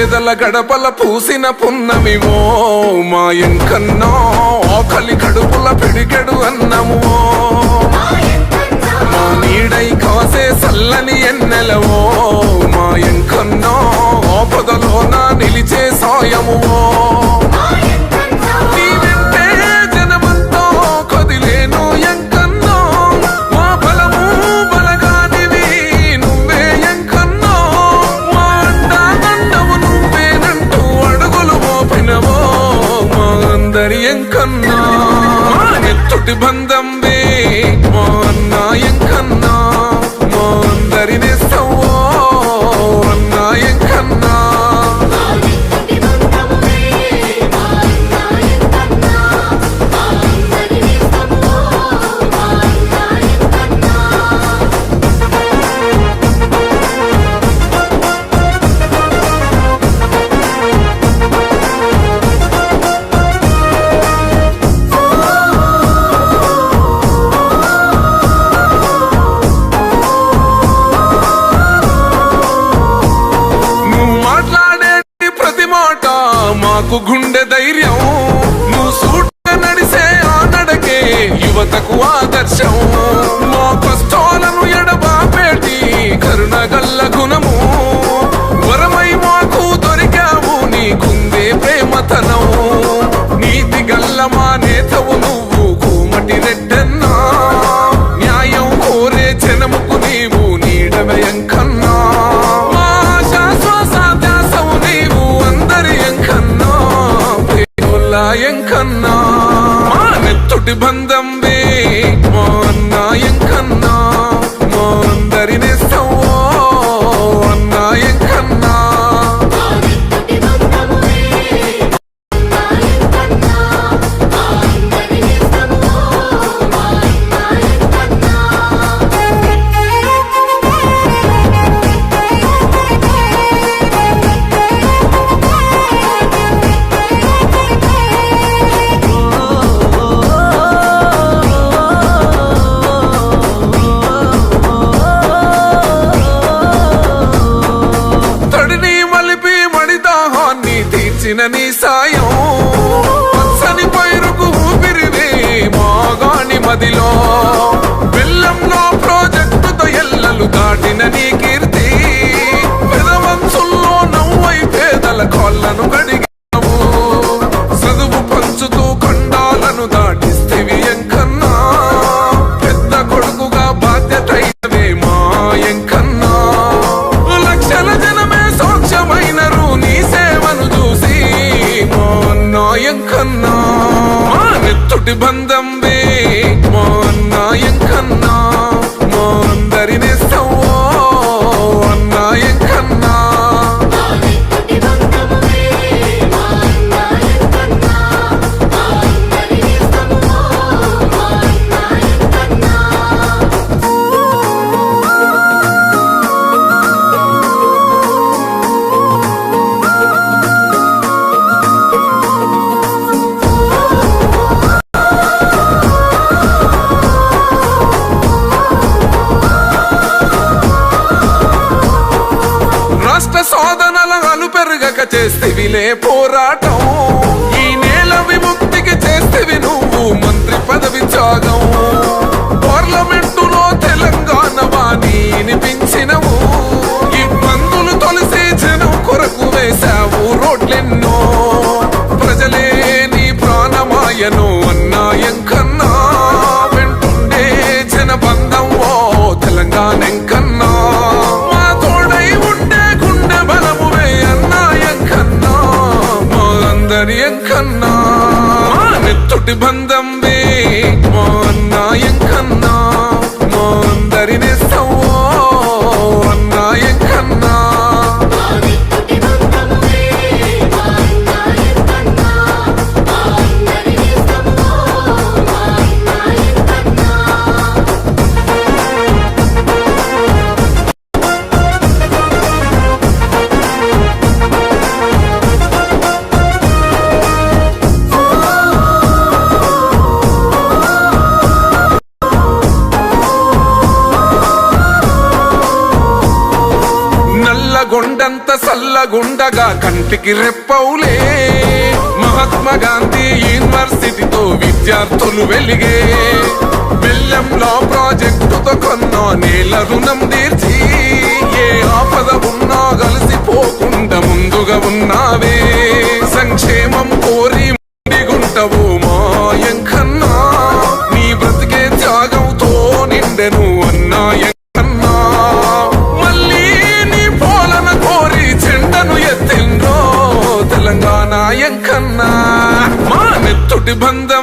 పేదల గడపల పూసిన పున్నమివో మాయం కన్నా ఆకలి కడుపుల పిడికెడు అన్నము మా నీడై కాసే సల్లని ఎన్నెలవో మాయం కన్నా ఆపదలో నా నిలిచే సాయమువో. துடிபந்தம் வே மாநாயங்க కు గుండె செல்லா என் கண்ணா. மானத்துடி பந்தம்பே மான்னா என் கண்ணா. మాయం కన్నా నెత్తుటి బంధం చేస్తే వినే పోరాటం. నరియన్ కన్నా. నెత్తుటి బంధం ఊరంతా సల్లగుండగా కంటికి రెప్పవులే. మహాత్మా గాంధీ యూనివర్సిటీతో విద్యార్థులు వెలిగే. బెల్లంలో ప్రాజెక్టుతో కొన్నో నేల రుణం తీర్చి నెత్తుటి